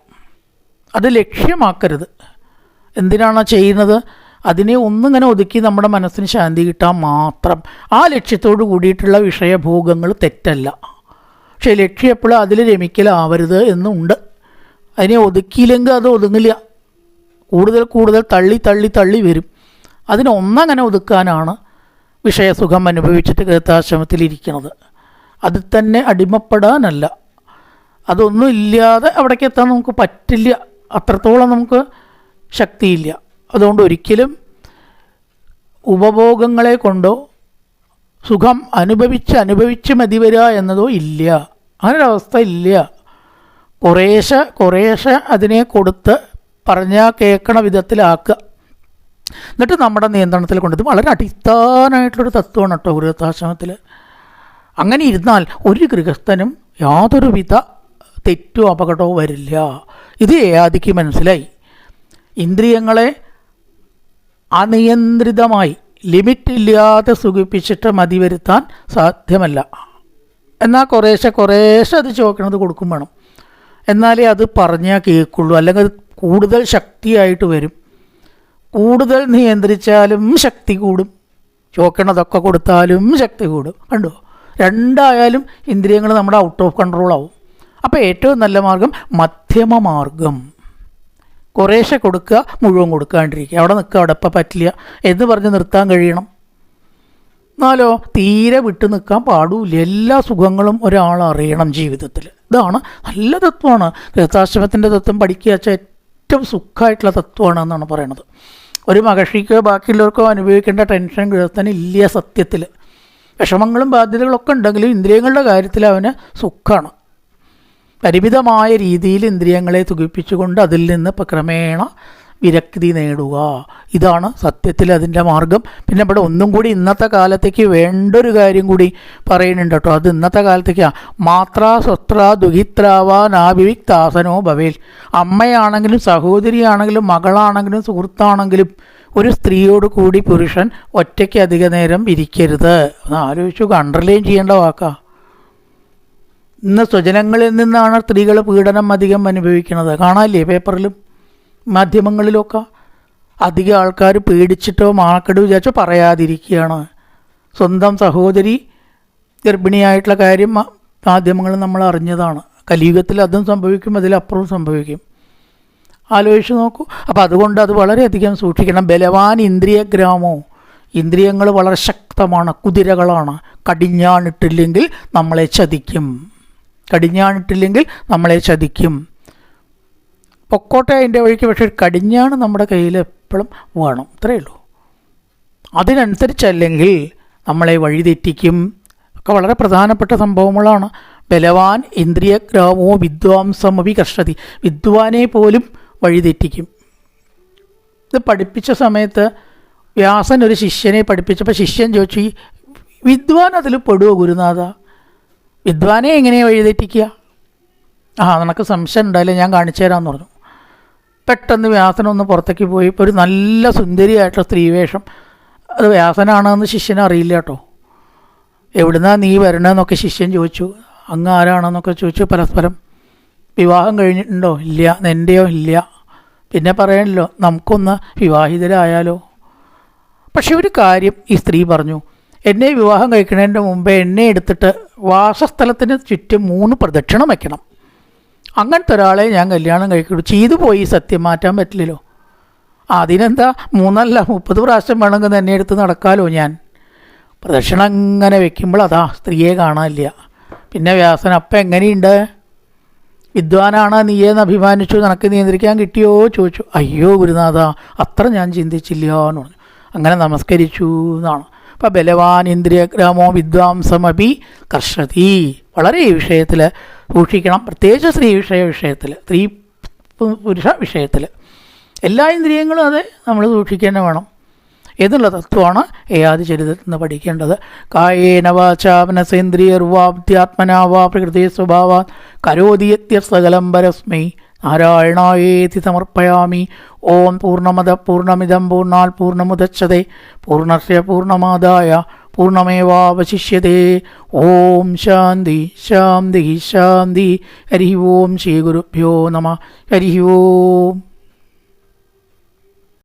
അത് ലക്ഷ്യമാക്കരുത്. എന്തിനാണ് ചെയ്യുന്നത്? അതിനെ ഒന്നിങ്ങനെ ഒതുക്കി നമ്മുടെ മനസ്സിന് ശാന്തി കിട്ടാൻ മാത്രം. ആ ലക്ഷ്യത്തോട് കൂടിയിട്ടുള്ള വിഷയഭോഗങ്ങൾ തെറ്റല്ല. പക്ഷേ ലക്ഷ്യം എപ്പോഴും അതിൽ രമിക്കലാവരുത് എന്നുണ്ട്. അതിനെ ഒതുക്കിയില്ലെങ്കിൽ അത് ഒതുങ്ങില്ല. കൂടുതൽ കൂടുതൽ തള്ളി തള്ളി തള്ളി വരും. അതിനൊന്നങ്ങനെ ഒതുക്കാനാണ് വിഷയസുഖം അനുഭവിച്ചിട്ട് ഗീതാശ്രമത്തിലിരിക്കുന്നത് അതിൽ തന്നെ അടിമപ്പെടാനല്ല. അതൊന്നും ഇല്ലാതെ അവിടേക്ക് എത്താൻ നമുക്ക് പറ്റില്ല. അത്രത്തോളം നമുക്ക് ശക്തിയില്ല. അതുകൊണ്ട് ഒരിക്കലും ഉപഭോഗങ്ങളെ കൊണ്ടോ സുഖം അനുഭവിച്ച് അനുഭവിച്ച് മതി വരിക എന്നതോ ഇല്ല. അങ്ങനൊരവസ്ഥ ഇല്ല. കുറേശ്ശെ കുറേശ്ശെ അതിനെ കൊടുത്ത് പറഞ്ഞാൽ കേൾക്കണ വിധത്തിലാക്കുക. എന്നിട്ട് നമ്മുടെ നിയന്ത്രണത്തിൽ കൊണ്ടത് വളരെ അടിസ്ഥാനമായിട്ടുള്ളൊരു തത്വമാണ് കേട്ടോ ഗൃഹസ്ഥാശ്രമത്തിൽ അങ്ങനെ ഇരുന്നാൽ ഒരു ഗൃഹസ്ഥനും യാതൊരുവിധ തെറ്റോ അപകടമോ വരില്ല. ഇത് ഏയാദിക്ക് മനസ്സിലായി. ഇന്ദ്രിയങ്ങളെ അനിയന്ത്രിതമായി ലിമിറ്റില്ലാതെ സുഖിപ്പിച്ചിട്ട് മതി വരുത്താൻ സാധ്യമല്ല. എന്നാൽ കുറേശ്ശെ കുറേശ്ശെ അത് ചോദിക്കണത് കൊടുക്കും വേണം. എന്നാലേ അത് പറഞ്ഞാൽ കേൾക്കുള്ളൂ. അല്ലെങ്കിൽ കൂടുതൽ ശക്തിയായിട്ട് വരും. കൂടുതൽ നിയന്ത്രിച്ചാലും ശക്തി കൂടും. ചോക്കണതൊക്കെ കൊടുത്താലും ശക്തി കൂടും. കണ്ടോ? രണ്ടായാലും ഇന്ദ്രിയങ്ങൾ നമ്മുടെ ഔട്ട് ഓഫ് കൺട്രോൾ ആവും. അപ്പോൾ ഏറ്റവും നല്ല മാർഗം മധ്യമ മാർഗം കുറേശ്ശെ കൊടുക്കുക മുഴുവൻ കൊടുക്കാണ്ടിരിക്കുക. അവിടെ നിൽക്കുക അവിടെ ഇപ്പം പറ്റില്ല. എന്ന് പറഞ്ഞ് നിർത്താൻ കഴിയണം. എന്നാലോ തീരെ വിട്ടു നിൽക്കാൻ പാടില്ല എല്ലാ സുഖങ്ങളും ഒരാൾ അറിയണം ജീവിതത്തിൽ. ഇതാണ് നല്ല തത്വമാണ്. ഗൃഹസ്ഥാശ്രമത്തിന്റെ തത്വം പഠിക്കുക വെച്ചാൽ ഏറ്റവും സുഖമായിട്ടുള്ള തത്വമാണ് എന്നാണ് പറയണത് ഒരു മഹർഷിക്കോ ബാക്കിയുള്ളവർക്കോ അനുഭവിക്കേണ്ട ടെൻഷൻ ഗൃഹസ്ഥന് ഇല്ല സത്യത്തിൽ. വിഷമങ്ങളും ബാധ്യതകളൊക്കെ ഉണ്ടെങ്കിലും ഇന്ദ്രിയങ്ങളുടെ കാര്യത്തിൽ അവന് സുഖമാണ്. പരിമിതമായ രീതിയിൽ ഇന്ദ്രിയങ്ങളെ തുകിപ്പിച്ചുകൊണ്ട് അതിൽ നിന്ന് ക്രമേണ വിരക്തി നേടുക. ഇതാണ് സത്യത്തിൽ അതിന്റെ മാർഗം. പിന്നെ ഇവിടെ ഒന്നും കൂടി ഇന്നത്തെ കാലത്തേക്ക് വേണ്ടൊരു കാര്യം കൂടി പറയുന്നുണ്ട് കേട്ടോ. അത് ഇന്നത്തെ കാലത്തേക്കാണ് മാത്രാ സ്വത്ര ദുഹിത്രാവ നാഭിവിക്താസനോ ഭവേൽ. അമ്മയാണെങ്കിലും സഹോദരിയാണെങ്കിലും മകളാണെങ്കിലും സുഹൃത്താണെങ്കിലും ഒരു സ്ത്രീയോട് കൂടി പുരുഷൻ ഒറ്റയ്ക്ക് അധിക നേരം ഇരിക്കരുത്. ആലോചിച്ചു അണ്ടർലൈൻ ചെയ്യേണ്ട വാക്കാ. ഇന്ന് സ്വജനങ്ങളിൽ നിന്നാണ് സ്ത്രീകൾ പീഡനം അധികം അനുഭവിക്കുന്നത്. കാണാനില്ലേ പേപ്പറിലും മാധ്യമങ്ങളിലൊക്കെ? അധികം ആൾക്കാർ പേടിച്ചിട്ടോ മാക്കട് വിചാരിച്ചോ പറയാതിരിക്കുകയാണ്. സ്വന്തം സഹോദരി ഗർഭിണിയായിട്ടുള്ള കാര്യം മാധ്യമങ്ങൾ നമ്മൾ അറിഞ്ഞതാണ്. കലിയുഗത്തിൽ അതും സംഭവിക്കും അതിലപ്പുറവും സംഭവിക്കും. ആലോചിച്ച് നോക്കൂ. അപ്പോൾ അതുകൊണ്ട് അത് വളരെയധികം സൂക്ഷിക്കണം. ബലവാൻ ഇന്ദ്രിയഗ്രാമോ ഇന്ദ്രിയങ്ങൾ വളരെ ശക്തമാണ് കുതിരകളാണ്. കടിഞ്ഞാണിട്ടില്ലെങ്കിൽ നമ്മളെ ചതിക്കും. കടിഞ്ഞാണിട്ടില്ലെങ്കിൽ നമ്മളെ ചതിക്കും. പൊക്കോട്ടെ അതിന്റെ വഴിക്ക് പക്ഷേ കടിഞ്ഞാണ് നമ്മുടെ കയ്യിൽ എപ്പോഴും വേണം. അത്രയേ ഉള്ളൂ. അതിനനുസരിച്ചല്ലെങ്കിൽ നമ്മളെ വഴിതെറ്റിക്കും. ഒക്കെ വളരെ പ്രധാനപ്പെട്ട സംഭവങ്ങളാണ്. ബലവാൻ ഇന്ദ്രിയഗ്രാമോ വിദ്വാംസമപി കർഷതി വിദ്വാനെ പോലും വഴിതെറ്റിക്കും. ഇത് പഠിപ്പിച്ച സമയത്ത് വ്യാസൻ ഒരു ശിഷ്യനെ പഠിപ്പിച്ചപ്പോൾ ശിഷ്യൻ ചോദിച്ചു "ഈ വിദ്വാൻ അതിൽ പെടുവോ ഗുരുനാഥ? വിദ്വാനെ എങ്ങനെയാണ് വഴിതെറ്റിക്കുക ആ നിനക്ക് സംശയം ഉണ്ടായില്ല ഞാൻ കാണിച്ചു തരാമെന്ന് പറഞ്ഞു. പെട്ടെന്ന് വ്യാസനൊന്ന് പുറത്തേക്ക് പോയി. ഇപ്പോൾ ഒരു നല്ല സുന്ദരിയായിട്ടുള്ള സ്ത്രീവേഷം. അത് വ്യാസനാണെന്ന് ശിഷ്യനെ അറിയില്ല കേട്ടോ. എവിടുന്നാ നീ വരണമെന്നൊക്കെ ശിഷ്യൻ ചോദിച്ചു. അങ്ങ് ആരാണെന്നൊക്കെ ചോദിച്ചു പരസ്പരം. വിവാഹം കഴിഞ്ഞിട്ടുണ്ടോ? ഇല്ല. നിന്റെയോ ഇല്ല. പിന്നെ പറയണല്ലോ നമുക്കൊന്ന് വിവാഹിതരായാലോ. പക്ഷെ ഒരു കാര്യം ഈ സ്ത്രീ പറഞ്ഞു. എന്നെ വിവാഹം കഴിക്കുന്നതിന്റെ മുമ്പേ എന്നെ എടുത്തിട്ട് വാസസ്ഥലത്തിന് ചുറ്റും മൂന്ന് പ്രദക്ഷിണം വയ്ക്കണം അങ്ങനത്തെ ഒരാളെ ഞാൻ കല്യാണം കഴിക്കുള്ളൂ. ചെയ്തു പോയി സത്യം മാറ്റാൻ പറ്റില്ലല്ലോ. അതിനെന്താ? മൂന്നല്ല മുപ്പത് പ്രാവശ്യം വേണമെങ്കിൽ തന്നെ എടുത്ത് നടക്കാമല്ലോ ഞാൻ. പ്രദക്ഷിണം ഇങ്ങനെ വെക്കുമ്പോൾ അതാ സ്ത്രീയെ കാണാനില്ല. പിന്നെ വ്യാസൻ അപ്പം എങ്ങനെയുണ്ട്? വിദ്വാനാണ് നീയെന്ന് അഭിമാനിച്ചു? നിനക്ക് നിയന്ത്രിക്കാൻ കിട്ടിയോ? ചോദിച്ചു. അയ്യോ ഗുരുനാഥ അത്ര ഞാൻ ചിന്തിച്ചില്ല എന്ന് പറഞ്ഞു. അങ്ങനെ നമസ്കരിച്ചു എന്നാണ്. അപ്പം ബലവാൻ ഇന്ദ്രിയഗ്രാമോ വിദ്വാംസമപി കർഷതി. വളരെ ഈ വിഷയത്തിൽ സൂക്ഷിക്കണം. പ്രത്യേകിച്ച് സ്ത്രീ വിഷയ വിഷയത്തിൽ സ്ത്രീ പുരുഷ വിഷയത്തിൽ എല്ലാ ഇന്ദ്രിയങ്ങളും അതെ നമ്മൾ സൂക്ഷിക്കുക വേണം. എന്നുള്ള തത്വമാണ് ഏയാദി ചരിതത്തിൽ നിന്ന് പഠിക്കേണ്ടത്. കായേന വാചാമനസേന്ദ്രിയർവാബ്ധ്യാത്മനാ വാ പ്രകൃതി സ്വഭാവ കരോതിയത്യ സകലം പരസ്മൈ. നാരായണായേതി സമർപ്പയാമി. ഓം പൂർണമത പൂർണമിതം പൂർണാൽ പൂർണമുദച്ഛതേ പൂർണസ്യ പൂർണമാദായ പൂർണമേവാവശിഷ്യതേ ഓം ശാന്തി ശാന്തി ശാന്തി. ഹരി ഓം ശ്രീ ഗുരുഭ്യോ നമ. ഹരി ഓം.